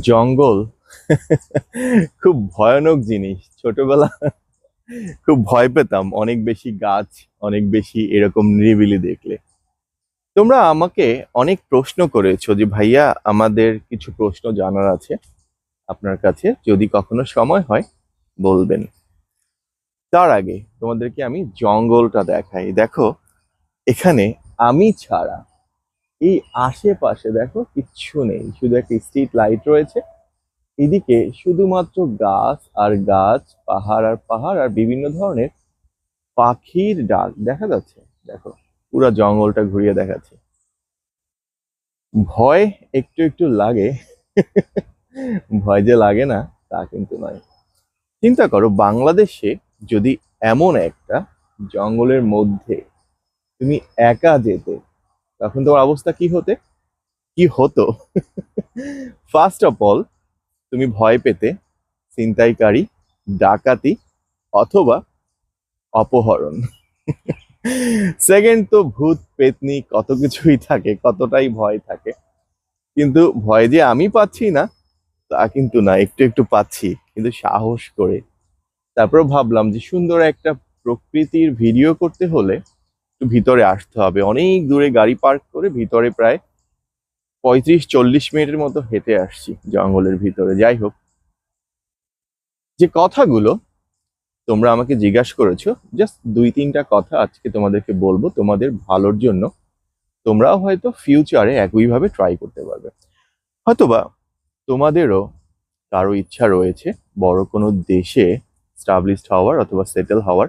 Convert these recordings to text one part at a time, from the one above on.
জঙ্গল। খুব ভয়ানক জিনিস। ছোটবেলা খুব ভয় পেতাম। অনেক বেশি গাছ, অনেক বেশি এরকম নিরিবিলি দেখলে। তোমরা আমাকে অনেক প্রশ্ন করেছ যে, ভাইয়া, আমাদের কিছু প্রশ্ন জানার আছে আপনার কাছে। যদি কখনো সময় হয়, বলবেন। তার আগে তোমাদেরকে আমি জঙ্গলটা দেখাই। দেখো, এখানে আমি ছাড়া এই আশেপাশে দেখো কিচ্ছু নেই, শুধু একটা স্ট্রিট লাইট রয়েছে। এদিকে শুধুমাত্র গাছ আর গাছ, পাহাড় আর পাহাড় আর বিভিন্ন ধরনের পাখির ডাক দেখা যাচ্ছে। দেখো, পুরো জঙ্গলটা ঘুরিয়ে দেখাচ্ছে। ভয় একটু একটু লাগে, ভয় যে লাগে না, তা কিন্তু নয়। চিন্তা করো, বাংলাদেশে যদি এমন একটা জঙ্গলের মধ্যে তুমি একা যেতে তখন তোমার অবস্থা কি হতে? কি হতো? ফার্স্ট অফ অল তুমি ভয় পেতে, ছিনতাইকারী, ডাকাতি অথবা অপহরণ। সেকেন্ড তো ভূত, পেতনি, কত কিছুই থাকে, কতটাই ভয় থাকে। কিন্তু ভয় যে আমি পাচ্ছি না, তা কিন্তু না, একটু একটু পাচ্ছি, কিন্তু সাহস করে। তারপর ভাবলাম যে সুন্দর একটা প্রকৃতির ভিডিও করতে হলে ভিতরে আসতে হবে। অনেক দূরে গাড়ি পার্ক করে ভিতরে প্রায় পঁয়ত্রিশ চল্লিশ মিনিটের মতো হেঁটে আসছি জঙ্গলের ভিতরে। যাই হোক, যে কথাগুলো তোমরা আমাকে জিজ্ঞাসা করেছ জাস্ট দুই তিনটা কথা আজকে তোমাদেরকে বলব তোমাদের ভালোর জন্য। তোমরাও হয়তো ফিউচারে একইভাবে ট্রাই করতে পারবে। হয়তোবা তোমাদেরও কারও ইচ্ছা রয়েছে বড় কোনো দেশে স্টাবলিশড হওয়ার অথবা সেটেল হওয়ার।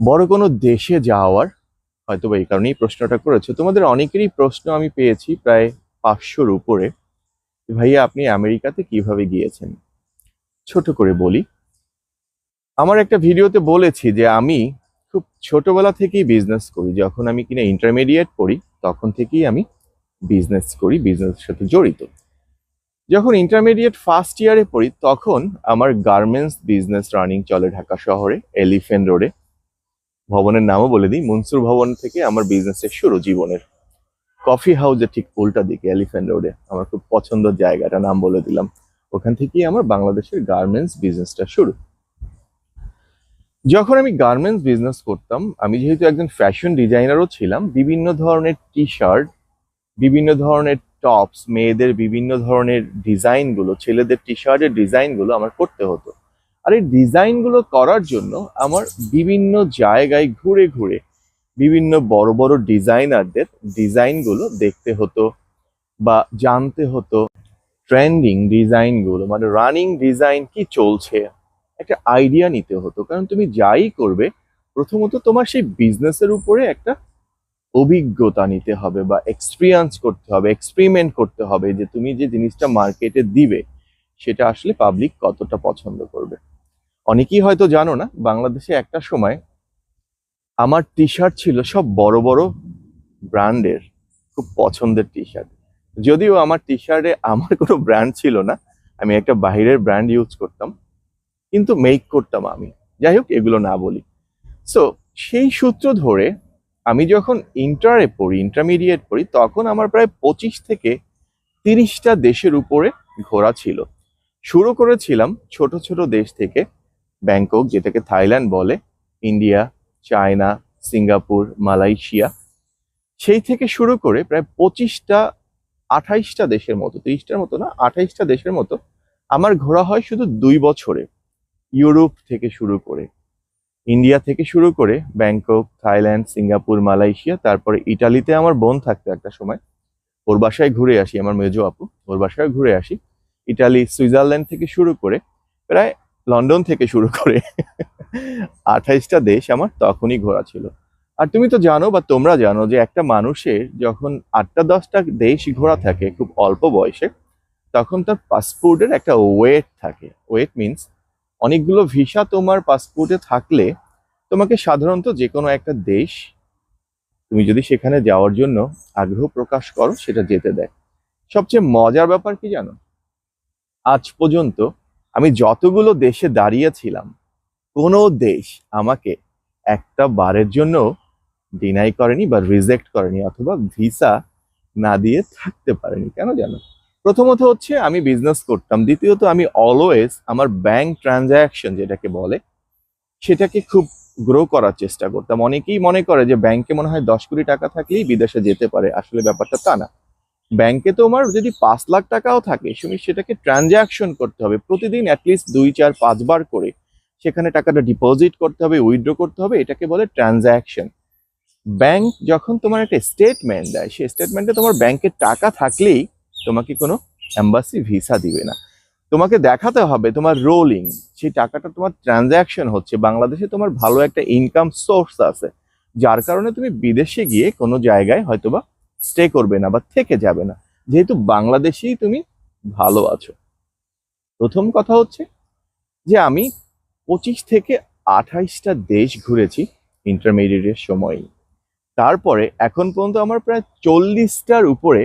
বড় কোনো দেশে যাওয়ার হয়তো বা এই কারণেই প্রশ্নটা করেছ। তোমাদের অনেকেরই প্রশ্ন আমি পেয়েছি প্রায় পাঁচশোর উপরে। ভাইয়া, আপনি আমেরিকাতে কীভাবে গিয়েছেন? ছোট করে বলি। আমার একটা ভিডিওতে বলেছি যে আমি খুব ছোটবেলা থেকেই বিজনেস করি। যখন আমি কিনা ইন্টারমিডিয়েট পড়ি, তখন থেকেই আমি বিজনেস করি বিজনেসের সাথে জড়িত। যখন ইন্টারমিডিয়েট ফার্স্ট ইয়ারে পড়ি, তখন আমার গার্মেন্টস বিজনেস রানিং চলে ঢাকা শহরে এলিফেন্ট রোডে ভবনের নামও বলে দিই, মনসুর ভবন থেকে আমার বিজনেসের শুরু জীবনের। কফি হাউসের ঠিক উল্টা দিকে এলিফ্যান্ট রোডে আমার খুব পছন্দের জায়গাটা নাম বলে দিলাম। ওখান থেকেই আমার বাংলাদেশের গার্মেন্টস বিজনেসটা শুরু। যখন আমি গার্মেন্টস বিজনেস করতাম, আমি যেহেতু একজন ফ্যাশন ডিজাইনারও ছিলাম, বিভিন্ন ধরনের টি শার্ট বিভিন্ন ধরনের টপস মেয়েদের বিভিন্ন ধরনের ডিজাইনগুলো ছেলেদের টি শার্টের ডিজাইনগুলো আমার করতে হতো। আর এই ডিজাইনগুলো করার জন্য আমার বিভিন্ন জায়গায় ঘুরে ঘুরে বিভিন্ন বড় বড় ডিজাইনারদের ডিজাইনগুলো দেখতে হতো বা জানতে হতো। ট্রেন্ডিং ডিজাইনগুলো মানে রানিং ডিজাইন কি চলছে, একটা আইডিয়া নিতে হতো। কারণ তুমি যাই করবে, প্রথমত তোমার সেই বিজনেসের উপরে একটা অভিজ্ঞতা নিতে হবে বা এক্সপিরিয়েন্স করতে হবে এক্সপেরিমেন্ট করতে হবে যে তুমি যে জিনিসটা মার্কেটে দিবে, সেটা আসলে পাবলিক কতটা পছন্দ করবে। অনেকেই হয়তো জানো না, বাংলাদেশে একটা সময় আমার টি শার্ট ছিল সব বড় বড় ব্র্যান্ডের, খুব পছন্দের টি শার্ট যদিও আমার টি শার্টে আমার কোনো ব্র্যান্ড ছিল না, আমি একটা বাইরের ব্র্যান্ড ইউজ করতাম, কিন্তু মেক করতাম আমি। যাই হোক, এগুলো না বলি। সো সেই সূত্র ধরে আমি যখন ইন্টারে পড়ি ইন্টারমিডিয়েট পড়ি, তখন আমার প্রায় পঁচিশ থেকে তিরিশটা দেশের উপরে ঘোরা ছিল। শুরু করেছিলাম ছোট ছোট দেশ থেকে ব্যাংকক, যেটাকে থাইল্যান্ড বলে, ইন্ডিয়া, চায়না, সিঙ্গাপুর, মালয়েশিয়া। সেই থেকে শুরু করে প্রায় পঁচিশটা, আঠাইশটা দেশের মতো, তিরিশটার মতো না, আঠাইশটা দেশের মতো, আমার ঘোরা হয় শুধু দুই বছরে, ইউরোপ থেকে শুরু করে। ইন্ডিয়া থেকে শুরু করে ব্যাংকক, থাইল্যান্ড, সিঙ্গাপুর, মালয়েশিয়া, তারপরে ইটালিতে আমার বোন থাকতো একটা সময়। ওর বাসায় ঘুরে আসি, আমার মেজো আপু, ওর বাসায় ঘুরে আসি। ইটালি, সুইজারল্যান্ড থেকে শুরু করে প্রায় লন্ডন থেকে শুরু করে আঠাইশটা দেশ আমার তখনই ঘোরা ছিল। আর তুমি তো জানো বা তোমরা জানো যে একটা মানুষের যখন আটটা দশটা দেশ ঘোরা থাকে খুব অল্প বয়সে, তখন তার পাসপোর্টের একটা ওয়েট থাকে। ওয়েট মিনস অনেকগুলো ভিসা তোমার পাসপোর্টে থাকলে তোমাকে সাধারণত যে কোনো একটা দেশ তুমি যদি সেখানে যাওয়ার জন্য আগ্রহ প্রকাশ করো সেটা যেতে দেয়। সবচেয়ে মজার ব্যাপার কি জানো? আজ পর্যন্ত আমি যতগুলো দেশে দাঁড়িয়েছিলাম, কোনো দেশ আমাকে একটা বারের জন্য ডিনাই করেনি বা রিজেক্ট করেনি অথবা ভিসা না দিয়ে থাকতে পারেনি। কেন জানো? প্রথমত হচ্ছে আমি বিজনেস করতাম, দ্বিতীয়ত আমি অলওয়েজ আমার ব্যাংক ট্রানজাকশন যেটাকে বলে, সেটাকে খুব গ্রো করার চেষ্টা করতাম। অনেকেই মনে করে যে ব্যাংকে মনে হয় দশ কোটি টাকা থাকলেই বিদেশে যেতে পারে। আসলে ব্যাপারটা তা না। ব্যাংকে তোমার যদি পাঁচ লাখ টাকাও থাকে তুমি সেটাকে ট্রানজাকশন করতে হবে। প্রতিদিন অ্যাটলিস্ট দুই, চার পাঁচবার করে সেখানে টাকাটা ডিপোজিট করতে হবে উইথড্র করতে হবে, এটাকে বলে ট্রানজাকশন ব্যাংক যখন তোমার একটা স্টেটমেন্ট দেয়, সেই স্টেটমেন্টে তোমার ব্যাংকের টাকা থাকলেই তোমাকে কোনো অ্যাম্বাসি ভিসা দিবে না। তোমাকে দেখাতে হবে তোমার রোলিং সেই টাকাটা তোমার ট্রানজাকশন হচ্ছে। বাংলাদেশে তোমার ভালো একটা ইনকাম সোর্স আছে, যার কারণে তুমি বিদেশে গিয়ে কোনো জায়গায় হয়তোবা স্টে করবে না বা থেকে যাবে না। যেহেতু বাংলাদেশেই তুমি ভালো আছো। প্রথম কথা হচ্ছে যে আমি পঁচিশ থেকে আঠাইশটা দেশ ঘুরেছি ইন্টারমিডিয়েটের সময়। তারপরে এখন পর্যন্ত আমার প্রায় চল্লিশটার উপরে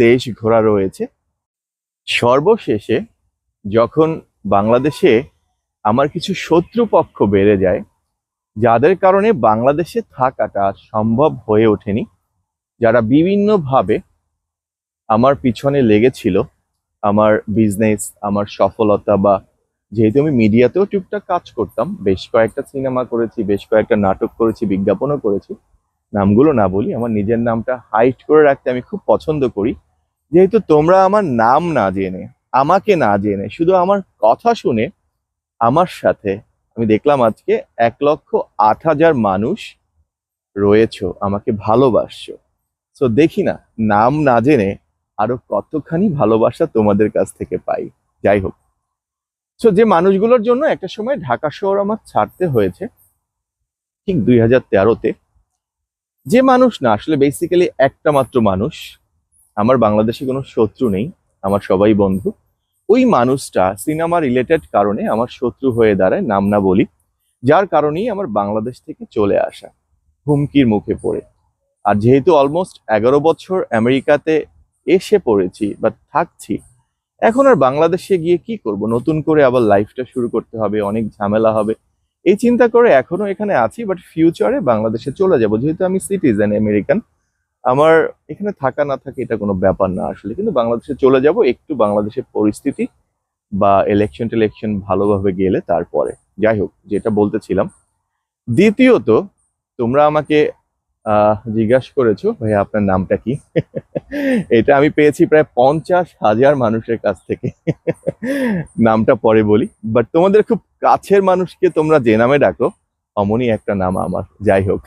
দেশ ঘোরা রয়েছে। সর্বশেষে যখন বাংলাদেশে আমার কিছু শত্রুপক্ষ বেড়ে যায়, যাদের কারণে বাংলাদেশে থাকাটা সম্ভব হয়ে ওঠেনি যারা বিভিন্নভাবে আমার পিছনে লেগেছিল, আমার বিজনেস আমার সফলতা বা যেহেতু আমি মিডিয়াতেও টুকটাক কাজ করতাম, বেশ কয়েকটা সিনেমা করেছি, বেশ কয়েকটা নাটক করেছি, বিজ্ঞাপনও করেছি, নামগুলো না বলি, আমার নিজের নামটা হাইট করে রাখতে আমি খুব পছন্দ করি। যেহেতু তোমরা আমার নাম না জেনে, আমাকে না জেনে, শুধু আমার কথা শুনে আমার সাথে আমি দেখলাম আজকে এক লক্ষ আট হাজার মানুষ রয়েছো, আমাকে ভালোবাসছো। সো দেখি না, নাম না জেনে আরও কতখানি ভালোবাসা তোমাদের কাছ থেকে পাই। যাই হোক। সো যে মানুষগুলোর জন্য একটা সময় ঢাকা শহর আমার ছাড়তে হয়েছে, ঠিক দুই হাজার তেরোতে যে মানুষ না, আসলে বেসিক্যালি একটা মাত্র মানুষ, আমার বাংলাদেশে কোনো শত্রু নেই, আমার সবাই বন্ধু। ওই মানুষটা সিনেমা রিলেটেড কারণে আমার শত্রু হয়ে দাঁড়ায়, নাম না বলি, যার কারণেই আমার বাংলাদেশ থেকে চলে আসা, হুমকির মুখে পড়ে। আর যেহেতু অলমোস্ট এগারো বছর আমেরিকাতে এসে পড়েছি বা থাকছি, এখন আর বাংলাদেশে গিয়ে কি করব? নতুন করে আবার লাইফটা শুরু করতে হবে, অনেক ঝামেলা হবে। এই চিন্তা করে এখনও এখানে আছি বাট ফিউচারে বাংলাদেশে চলে যাব। যেহেতু আমি সিটিজেন আমেরিকান আমার এখানে থাকা না থাকে এটা কোনো ব্যাপার না আসলে। কিন্তু বাংলাদেশে চলে যাব, একটু বাংলাদেশের পরিস্থিতি বা ইলেকশন টেলেকশন ভালোভাবে গেলে তারপরে। যাই হোক, যেটা বলতেছিলাম। দ্বিতীয়ত, তোমরা আমাকে জিজ্ঞাসা করেছ ভাই আপনার নামটা কি? এটা আমি পেয়েছি প্রায় পঞ্চাশ হাজার মানুষের কাছ থেকে। নামটা পরে বলি বাট তোমাদের খুব কাছের মানুষকে তোমরা যে নামে ডাকো অমনই একটা নাম আমার, যাই হোক।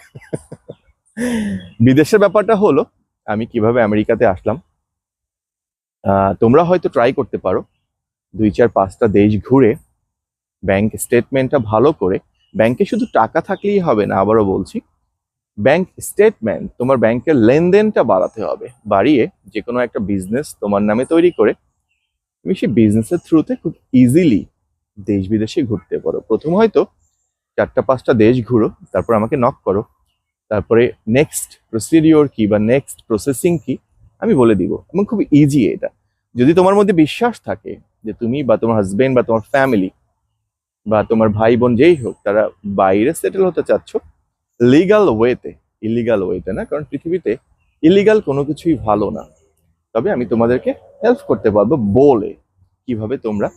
বিদেশের ব্যাপারটা হলো, আমি কীভাবে আমেরিকাতে আসলাম তোমরা হয়তো ট্রাই করতে পারো, দুই চার পাঁচটা দেশ ঘুরে ব্যাংক স্টেটমেন্টটা ভালো করে ব্যাংকে শুধু টাকা থাকলেই হবে না, আবারও বলছি ব্যাংক স্টেটমেন্ট তোমার ব্যাংকের লেনদেনটা বাড়াতে হবে। বাড়িয়ে যে কোনো একটা বিজনেস তোমার নামে তৈরি করে, তুমি সেই বিজনেসের থ্রুতে খুব ইজিলি দেশ বিদেশে ঘুরতে পারো। প্রথম হয়তো চারটা, পাঁচটা দেশ ঘুরো, তারপর আমাকে নক করো। তারপরে নেক্সট প্রসিডিওর কি বা নেক্সট প্রসেসিং কি, আমি বলে দিব। এবং খুব ইজি এটা। যদি তোমার মধ্যে বিশ্বাস থাকে যে তুমি বা তোমার হাজবেন্ড বা তোমার ফ্যামিলি বা তোমার ভাই বোন যেই হোক, তারা বাইরে সেটেল হতে চাচ্ছ লিগাল ওয়েতে ইলিগাল ওয়েতে না, কারণ পৃথিবীতে ইলিগাল কোনো কিছুই ভালো না। তবে আমি তোমাদেরকে হেল্প করতে পারব বলে, কীভাবে তোমরা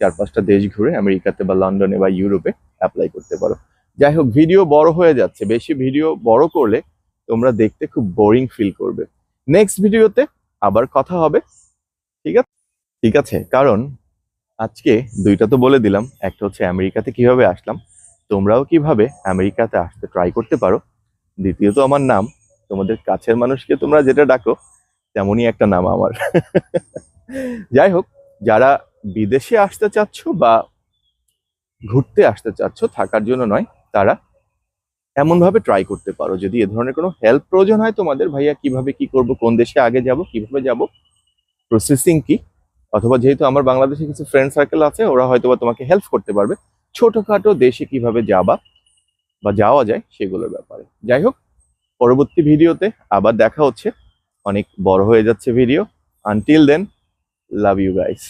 চার পাঁচটা দেশ ঘুরে আমেরিকাতে বা লন্ডনে বা ইউরোপে অ্যাপ্লাই করতে পারো। যাই হোক ভিডিও বড় হয়ে যাচ্ছে। বেশি ভিডিও বড় করলে তোমরা দেখতে খুব বোরিং ফিল করবে। নেক্সট ভিডিওতে আবার কথা হবে। ঠিক আছে ঠিক আছে? কারণ আজকে দুইটা তো বলে দিলাম। একটা হচ্ছে আমেরিকাতে কীভাবে আসলাম তোমরাও কীভাবে আমেরিকাতে আসতে ট্রাই করতে পারো? দ্বিতীয়ত আমার নাম, তোমাদের কাছের মানুষকে তোমরা যেটা ডাকো, তেমনই একটা নাম আমার। যাই হোক, যারা বিদেশে আসতে চাচ্ছ বা ঘুরতে আসতে চাচ্ছ, থাকার জন্য নয়, তারা এমনভাবে ট্রাই করতে পারো। যদি এ ধরনের কোনো হেল্প প্রয়োজন হয় তোমাদের, ভাইয়া, কীভাবে কি করব, কোন দেশে আগে যাব, কীভাবে যাব প্রসেসিং কি? অথবা যেহেতু আমার বাংলাদেশে কিছু ফ্রেন্ড সার্কেল আছে, ওরা হয়তো তোমাকে হেল্প করতে পারবে। ছোটখাটো দেশে কীভাবে যাবা বা যাওয়া যায় সেগুলোর ব্যাপারে। যাই হোক, পরবর্তী ভিডিওতে আবার দেখা হচ্ছে। অনেক বড় হয়ে যাচ্ছে video. Until then love you guys